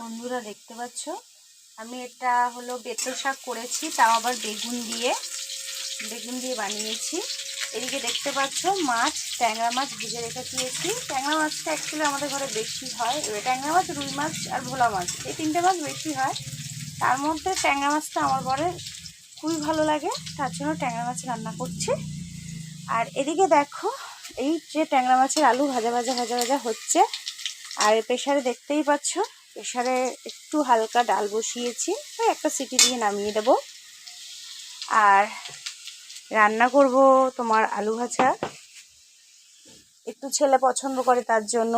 বন্ধুরা দেখতে পাচ্ছ। আমি এটা হলো বেতো শাক করেছি, তাও আবার বেগুন দিয়ে। বেগুন দিয়ে বানিয়েছি। এদিকে দেখতে পাচ্ছ মাছ, ট্যাংরা মাছ ভেজে রেখে দিয়েছি। ট্যাংরা মাছটা অ্যাকচুয়ালি আমাদের ঘরে বেশি হয়। ট্যাংরা মাছ, রুই মাছ আর ভোলা মাছ, এই তিনটে মাছ বেশি হয়। তার মধ্যে ট্যাংরা মাছটা আমার ঘরে খুবই ভালো লাগে, তার জন্য ট্যাংরা মাছ রান্না করছি। আর এদিকে দেখো, এই যে ট্যাংরা মাছের আলু ভাজা ভাজা ভাজা ভাজা হচ্ছে, আর প্রেশারে দেখতেই পাচ্ছ প্রেশারে একটু হালকা ডাল বসিয়েছি ওই একটা সিটি দিয়ে নামিয়ে দেব। আর রান্না করব তোমার আলু ভাজা। একটু ছেলে পছন্দ করে তার জন্য।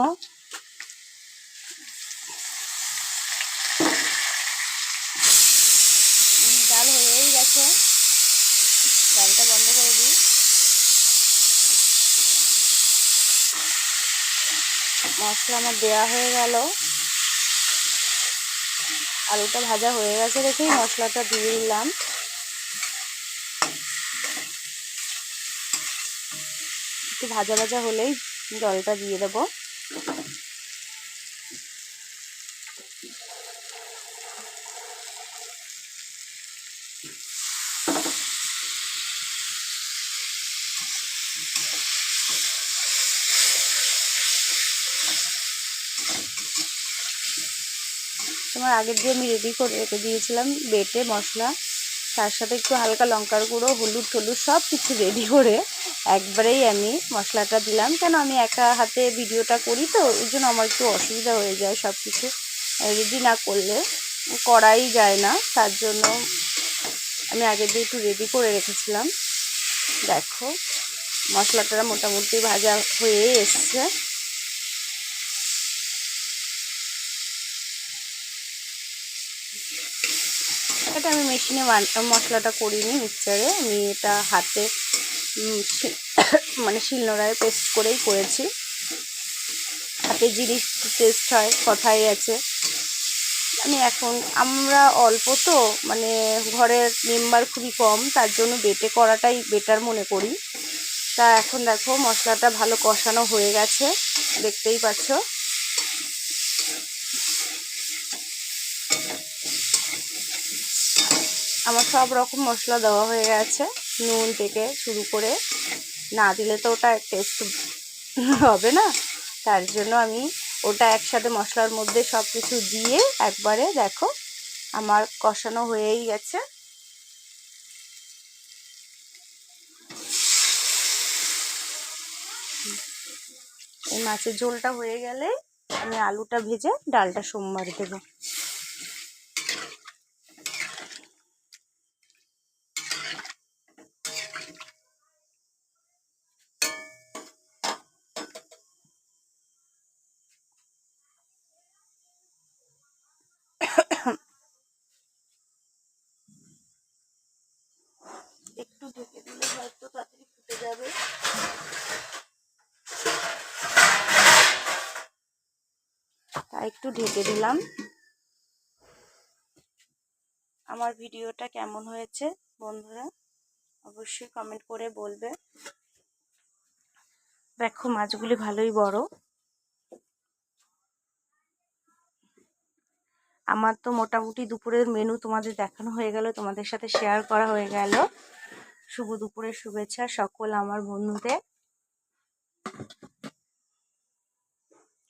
ডাল হয়েই গেছে। ডালটা বন্ধ করে দিই। মশলা আমার দেওয়া হয়ে গেল। আলুটা ভাজা হয়ে গেছে দেখেই মশলাটা দিয়ে দিলাম। একটু ভাজা ভাজা হলেই জলটা দিয়ে দেবো। তোমার আগের দিয়ে আমি রেডি করে রেখে দিয়েছিলাম বেটে, মশলা, তার সাথে একটু হালকা লঙ্কার গুঁড়ো, হলুদ টলুদ সব কিছু রেডি করে একবারেই আমি মশলাটা দিলাম। কেন আমি একা হাতে ভিডিওটা করি তো, ওই জন্য আমার একটু অসুবিধা হয়ে যায় সব কিছু রেডি না করলে করাই যায় না, তার জন্য আমি আগের দিয়ে একটু রেডি করে রেখেছিলাম। দেখো, মশলাটা মোটামুটি ভাজা হয়ে এসছে। এটা আমি মেশিনে মশলাটা করিনি মিক্সচারে আমি এটা হাতে মানে শিলনোড়ায় পেস্ট করেই করেছি। হাতে জিনিস টেস্ট হয়, কথাই আছে। আমি এখন, আমরা অল্প তো মানে ঘরের মেম্বার খুবই কম, তার জন্য বেটে করাটাই বেটার মনে করি। তা এখন দেখো, মশলাটা ভালো কষানো হয়ে গেছে, দেখতেই পাচ্ছ। আমার সব রকম মশলা দেওয়া হয়ে গেছে। নুন থেকে শুরু করে, না দিলে তো ওটা টেস্ট হবে না। তার জন্য আমি ওটা একসাথে মশলার মধ্যে সব কিছু দিয়ে একবারে দেখো, আমার কষানো হয়েই গেছে। এই মাছের ঝোলটা হয়ে গেলে আমি আলুটা ভেজে, ডালটা সোমবার দেবো। একটু ঢেকে দিলাম। আমার ভিডিওটা কেমন হয়েছে বন্ধুরা অবশ্যই কমেন্ট করে বলবে। দেখো, মাছগুলি ভালোই বড়। আমার তো মোটামুটি দুপুরের মেনু তোমাদের দেখানো হয়ে গেল, তোমাদের সাথে শেয়ার করা হয়ে গেল। শুভ দুপুরের শুভেচ্ছা সকল আমার বন্ধুদের।